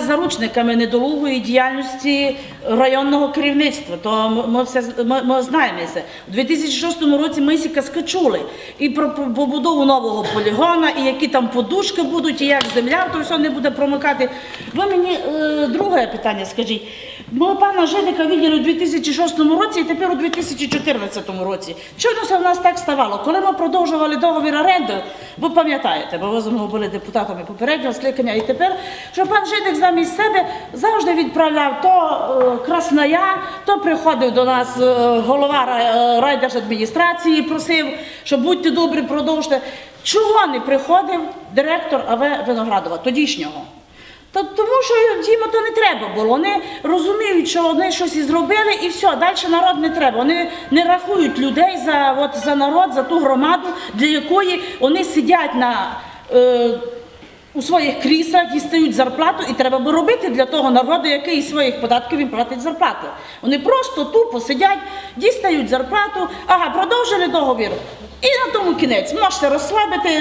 заручниками недолугої діяльності районного керівництва. То ми, все ми, ми знаємо це. У 2006 році ми сіка скачули і про побудову нового полігона, і які там подушки будуть, і як земля, то все не буде промикати. Ви мені е, друге питання скажіть. Ми пана Жидика виділи у 2006 році і тепер у 2014 році. Чому це в нас так ставало? Коли ми продовжували договір оренди, ви пам'ятаєте, бо ви з були депутатами попереднього скликання і тепер, що пан Жидик замість себе завжди відправляв то е, Красная, то приходив до нас е, голова е, райдержадміністрації, просив, що будьте добрі, продовжте. Чого не приходив директор АВ Виноградова, тодішнього? Та тому що їм то не треба було. Вони розуміють, що вони щось і зробили, і все, далі народ не треба. Вони не рахують людей за, от, за народ, за ту громаду, для якої вони сидять на. Своїх кріслах дістають зарплату, і треба би робити для того народу, який із своїх податків їм платить зарплату. Вони просто тупо сидять, дістають зарплату, ага, продовжили договір. І на тому кінець можете розслабити.